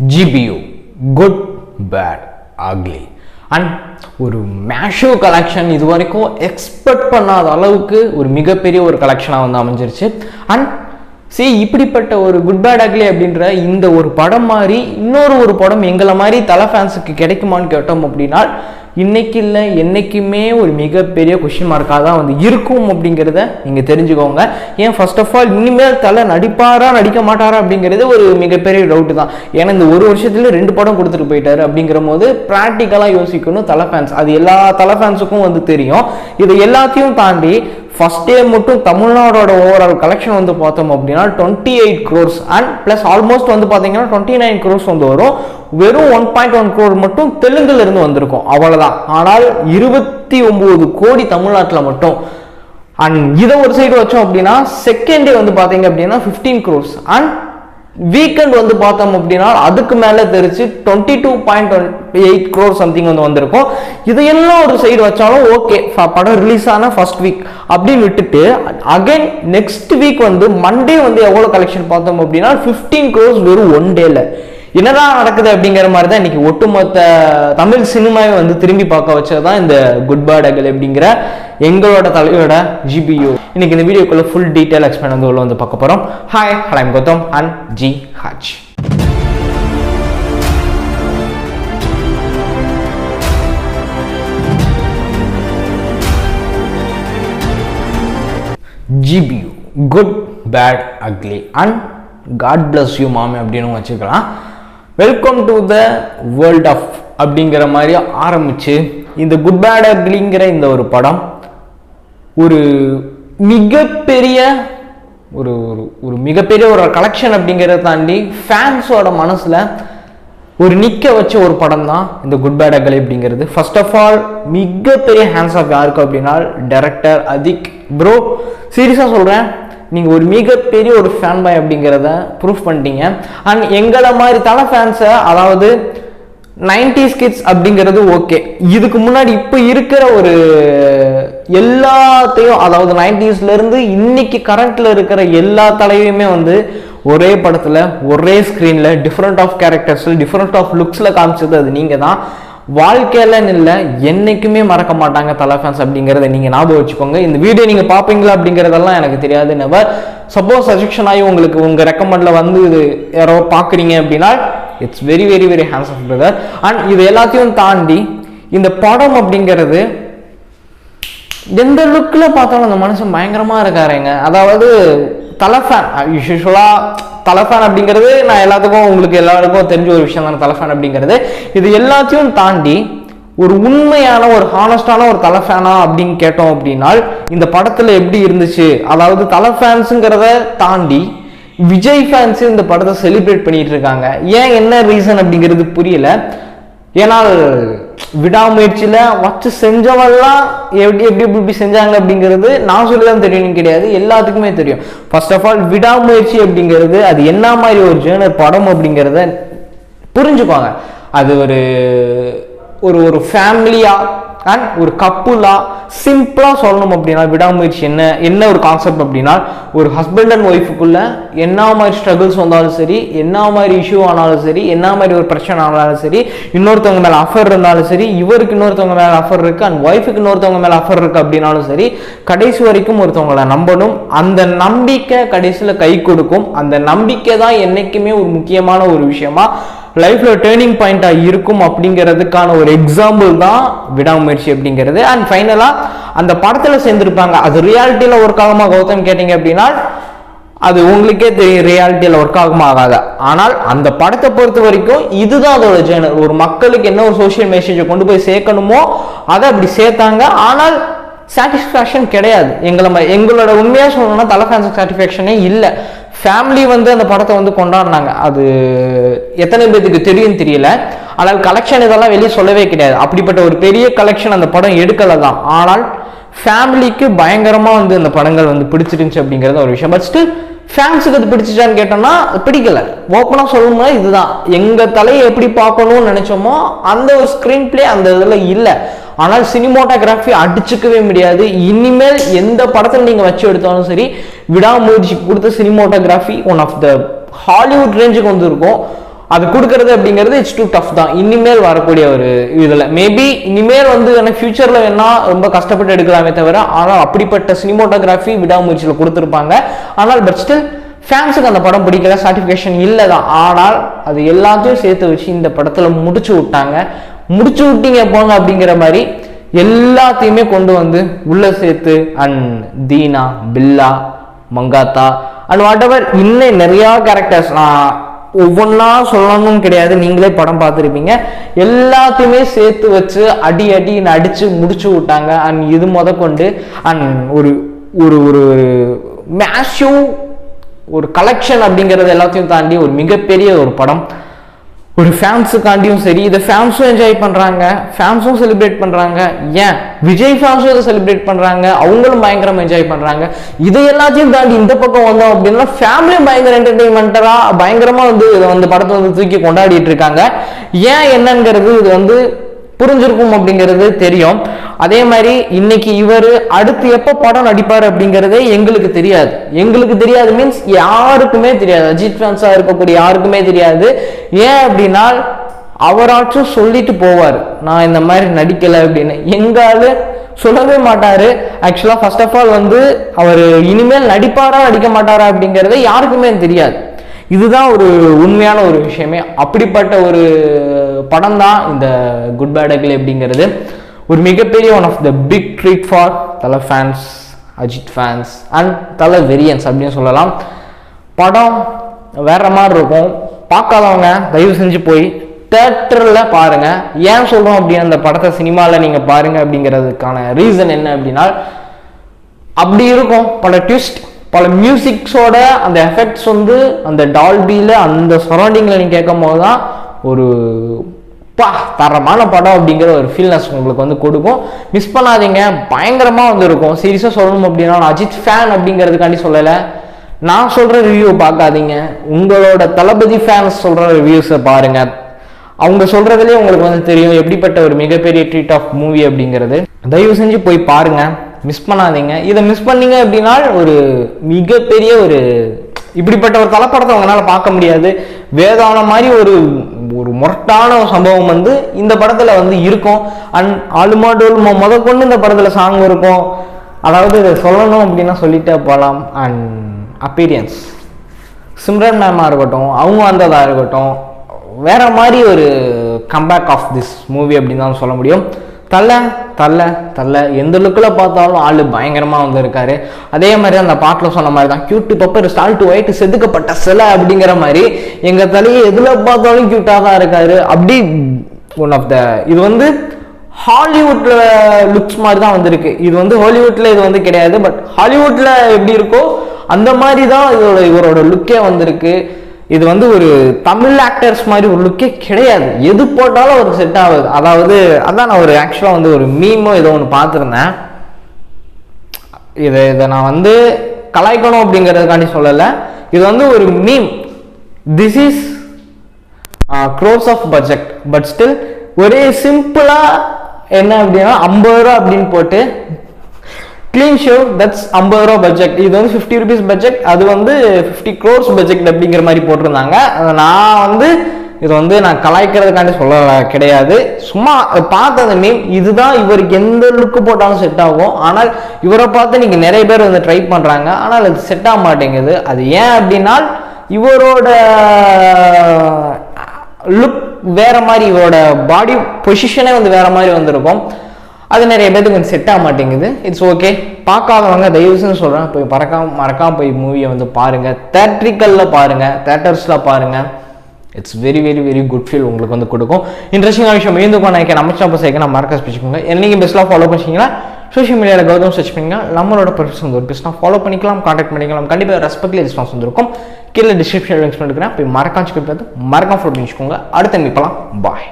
GBU good bad ugly and ஒரு மேஷோ collection இது வரைக்கும் எக்ஸ்பெக்ட் பண்ணாத அளவுக்கு ஒரு மிகப்பெரிய ஒரு கலெக்ஷனாக வந்து அமைஞ்சிருச்சு. அண்ட் see இப்படிப்பட்ட ஒரு குட் பேட் அக்லி அப்படின்ற இந்த ஒரு படம் மாதிரி இன்னொரு ஒரு படம் எங்களை மாதிரி தலை ஃபேன்ஸுக்கு கிடைக்குமான்னு கேட்டோம் அப்படின்னா இன்றைக்கி இல்லை என்றைக்குமே ஒரு மிகப்பெரிய கொஷின் மார்க்காக தான் வந்து இருக்கும் அப்படிங்கிறத நீங்கள் தெரிஞ்சுக்கோங்க. ஏன் ஃபர்ஸ்ட் ஆஃப் ஆல் இனிமேல் தலை நடிப்பாரா நடிக்க மாட்டாரா அப்படிங்கிறது ஒரு மிகப்பெரிய டவுட்டு தான். ஏன்னா இந்த ஒரு வருஷத்துல ரெண்டு படம் கொடுத்துட்டு போயிட்டாரு அப்படிங்கிற போது ப்ராக்டிக்கலாக யோசிக்கணும் தலை ஃபேன்ஸ் அது எல்லா தலை ஃபேன்ஸுக்கும் வந்து தெரியும். இதை எல்லாத்தையும் தாண்டி ஃபர்ஸ்ட் டே மட்டும் தமிழ்நாடோட ஓவரால் கலெக்ஷன் வந்து பார்த்தோம் அப்படின்னா twenty eight crores and plus almost வந்து பார்த்தீங்கன்னா டுவெண்ட்டி நைன் க்ரோர்ஸ் வந்து வரும். வெறும் ஒன் பாயிண்ட் ஒன் க்ரோர் மட்டும் தெலுங்குல இருந்து வந்திருக்கும். அவ்வளோதான் ஆனால் இருபத்தி ஒம்பது கோடி தமிழ்நாட்டில் மட்டும். அண்ட் இதை ஒரு சைடு வச்சோம் அப்படின்னா செகண்ட் டே வந்து பார்த்தீங்க அப்படின்னா ஃபிஃப்டீன் க்ரோர்ஸ் அண்ட் வீக்கெண்ட் வந்து பார்த்தோம் அப்படின்னா அதுக்கு மேலே தெரிச்சு twenty two point eight crore something வந்து வந்திருக்கும். இதையெல்லாம் ஒரு சைடு வச்சாலும் ஓகே படம் ரிலீஸ் ஆன ஃபர்ஸ்ட் வீக் அப்படின்னு விட்டுட்டு அகைன் நெக்ஸ்ட் வீக் வந்து மண்டே வந்து எவ்வளோ கலெக்ஷன் பார்த்தோம் அப்படின்னா ஃபிஃப்டீன் க்ரோர்ஸ் வெறும் ஒன் டேல என்னதான் நடக்குது அப்படிங்கிற மாதிரி தான் இன்னைக்கு ஒட்டுமொத்த தமிழ் சினிமாவை வந்து திரும்பி பார்க்க வச்சது தான் இந்த குட் பேடகள் அப்படிங்கிற எங்களோட தலையோட ஜிபியூ இன்னைக்கு இந்த வீடியோக்குள்ள ஃபுல் டீட்டெயில் எக்ஸ்பிளைன் வந்து உள்ள வந்து பார்க்க போறோம். ஹாய் ஹலாம் கௌதம் அண்ட் ஜி Haj GBU good bad ugly and God bless you மாமி அப்படின்னு வச்சுக்கலாம். Welcome to the world of அப்படிங்கிற மாதிரி ஆரம்பிச்சு இந்த குட் பேட் அக்லிங்கிற இந்த ஒரு படம் ஒரு மிகப்பெரிய ஒரு ஒரு ஒரு மிகப்பெரிய ஒரு கலெக்ஷன் அப்படிங்கிறத தாண்டி ஃபேன்ஸோட மனசில் ஒரு நிற்க வச்ச ஒரு படம் தான் இந்த குட் பேட் அகலி அப்படிங்கிறது. ஃபர்ஸ்ட் ஆஃப் ஆல் மிகப்பெரிய ஹேண்ட்ஸ் ஆஃப் யாருக்கு அப்படின்னா டேரக்டர் அதிக் ப்ரோ சீரியஸாக சொல்கிறேன் நீங்கள் ஒரு மிகப்பெரிய ஒரு ஃபேன் பாய் அப்படிங்கிறத ப்ரூஃப் பண்ணிட்டீங்க. அண்ட் எங்களை மாதிரி தலை ஃபேன்ஸை அதாவது நைன்டிஸ் கிட்ஸ் அப்படிங்கிறது ஓகே இதுக்கு முன்னாடி இப்போ இருக்கிற ஒரு எல்லாத்தையும் அதாவது நைன்டிஸ்லேருந்து இன்னைக்கு கரண்ட்டில் இருக்கிற எல்லா தலையுமே வந்து ஒரே படத்தில் ஒரே ஸ்க்ரீனில் டிஃப்ரெண்ட் ஆஃப் கேரக்டர்ஸில் டிஃப்ரெண்ட் ஆஃப் லுக்ஸில் காமிச்சது அது நீங்கள் தான் வாழ்க்கையிலன்னு இல்லை என்னைக்குமே மறக்க மாட்டாங்க தலை ஃபேன்ஸ் அப்படிங்கிறத நீங்கள் ஞாபகம் வச்சுக்கோங்க. இந்த வீடியோ நீங்கள் பார்ப்பீங்களா அப்படிங்கிறதெல்லாம் எனக்கு தெரியாது. நெவர் சப்போஸ் சஜஷன் ஆகி உங்களுக்கு உங்கள் ரெக்கமெண்டில் வந்து இது யாரோ பார்க்குறீங்க அப்படின்னா it's very very very hands off brother and இது எல்லாத்தையும் தாண்டி இந்த படம் அப்படிங்கிறது எந்த லுக்கில் பார்த்தாலும் அந்த மனுஷன் பயங்கரமாக இருக்காருங்க அதாவது தலைஃபேன். யூஸ்வலாக தலைஃபேன் அப்படிங்கிறது நான் எல்லாத்துக்கும் உங்களுக்கு எல்லாருக்கும் தெரிஞ்ச ஒரு விஷயம் தானே தலைஃபேன் அப்படிங்கிறது. இது எல்லாத்தையும் தாண்டி ஒரு உண்மையான ஒரு ஹானஸ்டான ஒரு தலை ஃபேனா அப்படின்னு கேட்டோம் அப்படின்னா இந்த படத்தில் எப்படி இருந்துச்சு? அதாவது தலை ஃபேன்ஸுங்கிறத தாண்டி விஜய் ஃபேன்ஸ் இந்த படத்தை செலிப்ரேட் பண்ணிட்டு இருக்காங்க. ஏன் என்ன ரீசன் அப்படிங்கிறது புரியல. ஏன்னால் விடாமுயற்சியில் வச்சு செஞ்சவெல்லாம் எப்படி எப்படி எப்படி இப்படி செஞ்சாங்க அப்படிங்கிறது நான் சொல்லி தான் தெரியணும் கிடையாது. எல்லாத்துக்குமே தெரியும். ஃபர்ஸ்ட் ஆஃப் ஆல் விடாமுயற்சி அப்படிங்கிறது அது என்ன மாதிரி ஒரு ஜேர்னர் படம் அப்படிங்கிறத புரிஞ்சுக்கோங்க. அது ஒரு ஒரு ஒரு ஃபேமிலியாக அண்ட் ஒரு கப்புலாக சிம்பிளாக சொல்லணும் அப்படின்னா விடாமுயற்சி என்ன என்ன ஒரு கான்செப்ட் அப்படின்னா ஒரு ஹஸ்பண்ட் அண்ட் ஒய்ஃபுக்குள்ள என்ன மாதிரி ஸ்ட்ரகிள்ஸ் வந்தாலும் சரி என்ன மாதிரி இஷ்யூ ஆனாலும் சரி என்ன மாதிரி ஒரு பிரச்சனை ஆனாலும் சரி இன்னொருத்தவங்க மேலே அஃபர் இருந்தாலும் சரி இவருக்கு இன்னொருத்தவங்க மேலே அஃபர் இருக்கு அண்ட் ஒய்ஃபுக்கு இன்னொருத்தவங்க மேலே அஃபர் இருக்கு அப்படின்னாலும் சரி கடைசி வரைக்கும் ஒருத்தவங்களை நம்பணும். அந்த நம்பிக்கை கடைசியில் கை கொடுக்கும். அந்த நம்பிக்கை தான் என்றைக்குமே ஒரு முக்கியமான ஒரு விஷயமா லைஃப்பில் டேர்னிங் பாயிண்ட்டாக இருக்கும் அப்படிங்கிறதுக்கான ஒரு எக்ஸாம்பிள் தான் விடாமுயற்சி அப்படிங்கிறது. அண்ட் ஃபைனலாக அந்த படத்தில் சேர்ந்துருப்பாங்க. அது ரியாலிட்டியில் ஒர்க் ஆகுமா கௌதம் கேட்டிங்க அப்படின்னா அது உங்களுக்கே தெரியும் ரியாலிட்டியில் ஒர்க் ஆகுமா ஆகாது? ஆனால் அந்த படத்தை பொறுத்த வரைக்கும் இதுதான் அதோட ஜேர்னல் ஒரு மக்களுக்கு என்ன ஒரு சோஷியல் மெசேஜை கொண்டு போய் சேர்க்கணுமோ அதை அப்படி சேர்த்தாங்க. ஆனால் சாட்டிஸ்ஃபேக்ஷன் கிடையாது. எங்களை ம- எங்களோட உண்மையாக சொல்லணும்னா தலை ஃபேன்ஸ் சாட்டிஸ்ஃபேக்ஷனே இல்லை. ஃபேமிலி வந்து அந்த படத்தை வந்து கொண்டாடினாங்க. அது எத்தனை பேத்துக்கு தெரியும் தெரியல. ஆனால் கலெக்ஷன் இதெல்லாம் வெளியே சொல்லவே கிடையாது. அப்படிப்பட்ட ஒரு பெரிய கலெக்ஷன் அந்த படம் எடுக்கலை தான். ஆனால் ஃபேமிலிக்கு பயங்கரமாக வந்து அந்த படங்கள் வந்து பிடிச்சிருந்துச்சு அப்படிங்கிறது ஒரு விஷயம். பட் ஸ்டில் ஃபேன்ஸுக்கு அது பிடிச்சிச்சான்னு கேட்டோம்னா பிடிக்கல. ஓப்பனாக சொல்லணும்னா இதுதான். எங்கள் தலையை எப்படி பார்க்கணும்னு நினைச்சோமோ அந்த ஒரு ஸ்க்ரீன் பிளே அந்த இதில் இல்லை. ஆனால் சினிமோட்டோகிராஃபி அடிச்சுக்கவே முடியாது. இனிமேல் எந்த படத்தில் நீங்கள் வச்சு எடுத்தாலும் சரி விடாமுயற்சி கொடுத்த cinematography one of the Hollywood ரேஞ்சுக்கு வந்துருக்கும். அது கொடுக்கறது அப்படிங்கிறது இட்ஸ் டூ டஃப் தான். இனிமேல் வரக்கூடிய ஒரு இதில். மேபி இனிமேல் வந்து எனக்கு ஃபியூச்சரில் வேணா ரொம்ப கஷ்டப்பட்டு எடுக்கலாமே தவிர ஆனால் அப்படிப்பட்ட சினிமோட்டோகிராஃபி விடாமுயற்சியில் கொடுத்துருப்பாங்க. ஆனால் பட் ஸ்டில் ஃபேன்ஸுக்கு அந்த படம் பிடிக்கல சாட்டிஃபிகேஷன் இல்லை தான் ஆனால் அது எல்லாத்தையும் சேர்த்து வச்சு இந்த படத்தில் முடிச்சு விட்டாங்க. முடிச்சு விட்டீங்க போங்க அப்படிங்கிற மாதிரி எல்லாத்தையுமே கொண்டு வந்து உள்ள சேர்த்து and Dheena Billa Mankatha and whatever இன்னும் நிறையா கேரக்டர்ஸ் நான் ஒவ்வொன்றா சொல்லணும்னு கிடையாது. நீங்களே படம் பார்த்துருப்பீங்க. எல்லாத்தையுமே சேர்த்து வச்சு அடி அடின்னு அடிச்சு முடிச்சு விட்டாங்க. அண்ட் இது முத கொண்டு அண்ட் ஒரு ஒரு ஒரு மேஷிவ் ஒரு கலெக்ஷன் அப்படிங்கிறது எல்லாத்தையும் தாண்டி ஒரு மிகப்பெரிய ஒரு படம். ஒரு ஃபேன்ஸுக்காண்டியும் சரி இதை ஃபேன்ஸும் என்ஜாய் பண்ணுறாங்க ஃபேன்ஸும் செலிப்ரேட் பண்ணுறாங்க ஏன்? விஜய் ஃபேன்ஸும் இதை செலிப்ரேட் பண்ணுறாங்க அவங்களும் பயங்கரமாக என்ஜாய் பண்ணுறாங்க இதை எல்லாத்தையும் தாண்டி இந்த பக்கம் வந்தோம் அப்படின்னா ஃபேமிலியும் பயங்கர என்டர்டெயின்மெண்ட்டாக பயங்கரமாக வந்து இதை வந்து படத்தை வந்து தூக்கி கொண்டாடிட்டு இருக்காங்க. ஏன் என்னங்கிறது இது வந்து புரிஞ்சிருக்கும் அப்படிங்கிறது தெரியும். அதே மாதிரி இன்னைக்கு இவர் அடுத்து எப்போ படம் நடிப்பார் அப்படிங்கிறதே எங்களுக்கு தெரியாது. எங்களுக்கு தெரியாது மீன்ஸ் யாருக்குமே தெரியாது. அஜித் ஃபேன்ஸாக இருக்கக்கூடிய யாருக்குமே தெரியாது. ஏன் அப்படின்னா அவராச்சும் சொல்லிட்டு போவார். நான் இந்த மாதிரி நடிக்கலை அப்படின்னு. எங்காலு சொல்லவே மாட்டாரு. ஆக்சுவலாக ஃபர்ஸ்ட் ஆஃப் ஆல் வந்து அவர் இனிமேல் நடிப்பாரா நடிக்க மாட்டாரா அப்படிங்கிறதே யாருக்குமே தெரியாது. இதுதான் ஒரு உண்மையான ஒரு விஷயமே. அப்படிப்பட்ட ஒரு படம் தான் இந்த குட் பேட் அகில் அப்படிங்கிறது. ஒரு மிகப்பெரிய one of the big treat for Thala fans Ajith fans and Thala வெரியன்ஸ் அப்படின்னு சொல்லலாம். படம் வேற மாதிரி இருக்கும். பார்க்காதவங்க தயவு செஞ்சு போய் தேட்டரில் பாருங்க. ஏன் சொல்கிறோம் அப்படின்னு அந்த படத்தை சினிமாவில் நீங்கள் பாருங்க அப்படிங்கிறதுக்கான ரீசன் என்ன அப்படின்னா அப்படி இருக்கும். பல ட்விஸ்ட் பல மியூசிக்ஸோட அந்த எஃபெக்ட்ஸ் வந்து அந்த டால்பியில் அந்த சரௌண்டிங்கில் நீங்கள் கேட்கும் போது தான் ஒரு பா தரமான படம் அப்படிங்கிற ஒரு ஃபீல்னஸ் உங்களுக்கு வந்து கொடுக்கும். மிஸ் பண்ணாதீங்க பயங்கரமாக வந்து இருக்கும் சீரியஸாக சொல்லணும் அப்படின்னா நான் அஜித் ஃபேன் அப்படிங்கிறதுக்காண்டி சொல்லலை. நான் சொல்கிற ரிவ்யூ பார்க்காதீங்க. உங்களோட தளபதி ஃபேன்ஸ் சொல்கிற ரிவ்யூஸை பாருங்கள் அவங்க சொல்கிறதுலேயே உங்களுக்கு வந்து தெரியும் எப்படிப்பட்ட ஒரு மிகப்பெரிய ட்ரீட் ஆஃப் மூவி அப்படிங்கிறது. தயவு செஞ்சு போய் பாருங்கள் மிஸ் பண்ணாதீங்க. இதை மிஸ் பண்ணீங்க அப்படின்னா ஒரு மிகப்பெரிய ஒரு இப்படிப்பட்ட ஒரு தலைப்படத்தை அவங்களால பார்க்க முடியாது. வேதான மாதிரி ஒரு ஒரு முரட்டான சம்பவம் வந்து இந்த படத்தில் வந்து இருக்கும். அண்ட் ஆளுமா டோல்மா முத கொண்டு இந்த படத்தில் சாங் இருக்கும். அதாவது இதை சொல்லணும் அப்படின்னா சொல்லிட்டே போகலாம் அண்ட் அப்பீரியன்ஸ் சிம்ரன் மேமாக இருக்கட்டும் அவங்க வந்ததாக இருக்கட்டும் வேற மாதிரி ஒரு கம்பேக் ஆஃப் திஸ் மூவி அப்படின்னு தான் சொல்ல முடியும். தலை தள்ள தள்ள எந்த லுக்கில் பார்த்தாலும் ஆள் பயங்கரமாக வந்திருக்காரு அதே மாதிரி அந்த பாட்டில் சொன்ன மாதிரி தான் கியூட்டு பப்பர் ஸ்டால் ஒயிட் செதுக்கப்பட்ட சிலை அப்படிங்கிற மாதிரி எங்கள் தலையை எதில் பார்த்தாலும் க்யூட்டாக தான் இருக்காரு. அப்படி ஒன் ஆஃப் த இது வந்து ஹாலிவுட்டில் லுக்ஸ் மாதிரி தான் வந்திருக்கு. இது வந்து ஹாலிவுட்டில் இது வந்து கிடையாது பட் ஹாலிவுட்டில் எப்படி இருக்கோ அந்த மாதிரி தான் இதோட இவரோட லுக்கே வந்திருக்கு. இது வந்து ஒரு தமிழ் ஆக்டர்ஸ் மாதிரி ஒரு லுக்கே கிடையாது. எது போட்டாலும் ஒரு செட் ஆகுது. அதாவது அதான் நான் ஒரு ஆக்சுவலாக வந்து ஒரு மீமோ ஏதோ ஒன்று பார்த்துருந்தேன். இதை இதை நான் வந்து கலாய்க்கணும் அப்படிங்கிறதுக்காண்டி சொல்லலை. இது வந்து ஒரு meme this is gross of budget but still ஒரே சிம்பிளாக என்ன அப்படின்னா ஐம்பது ரூபா அப்படின்னு போட்டு க்ளீன் ஷோ தட்ஸ் ஐம்பது ரூபா பட்ஜெட் இது வந்து ஃபிஃப்டி ருபீஸ் பட்ஜெட் அது வந்து ஃபிஃப்டி க்ரோர்ஸ் பட்ஜெட் அப்படிங்கிற மாதிரி போட்டிருந்தாங்க. அதை நான் வந்து இது வந்து நான் கலாய்க்கிறதுக்காண்டி சொல்ல கிடையாது. சும்மா பார்த்த அந்த மீம் இதுதான் இவருக்கு எந்த லுக்கு போட்டாலும் செட் ஆகும். ஆனால் இவரை பார்த்து நீங்கள் நிறைய பேர் வந்து ட்ரை பண்ணுறாங்க ஆனால் அது செட் ஆக மாட்டேங்குது. அது ஏன் அப்படின்னா இவரோட லுக் வேற மாதிரி இவரோட பாடி பொசிஷனே வந்து வேற மாதிரி வந்திருக்கும். அது நிறைய பேருக்கு கொஞ்சம் செட் ஆக மாட்டேங்குது. இட்ஸ் ஓகே பார்க்காதவங்க தயவுசுன்னு சொல்கிறேன் போய் பறக்காம மறக்காம போய் மூவியை வந்து பாருங்கள் தேட்ரிக்கலில் பாருங்கள் தேட்டர்ஸில் பாருங்கள் it's very very very good feel உங்களுக்கு வந்து கொடுக்கும். இன்ட்ரெஸ்டிங்கான விஷயம் மீண்டும் நினைக்கிறேன் நம்ம சேனல் சேர்க்க நான் மறக்க வச்சுக்கோங்க என்னைக்கு பெஸ்ட்டாக ஃபாலோ பண்ணிச்சிங்கன்னா சோஷியல் மீடியாவில் கௌதம் சர்ச் பண்ணிங்கன்னா நம்மளோட ப்ரொஃபஷன் வந்து ஒரு பெஸ்ட்டாக ஃபாலோ பண்ணிக்கலாம் காண்டாக்ட் பண்ணிக்கலாம். கண்டிப்பாக ரெஸ்பெக்ட்லி ரெஸ்பான்ஸ் வந்துருக்கும் கீழே டிஸ்கிரிப்ஷன் லிங்க்ஸ் பண்ணிருக்கிறேன். போய் மறக்காம செக் பார்த்து மறக்காம ஃபாலோ பண்ணிச்சுக்கோங்க அடுத்த மீட்பலாம் பாய்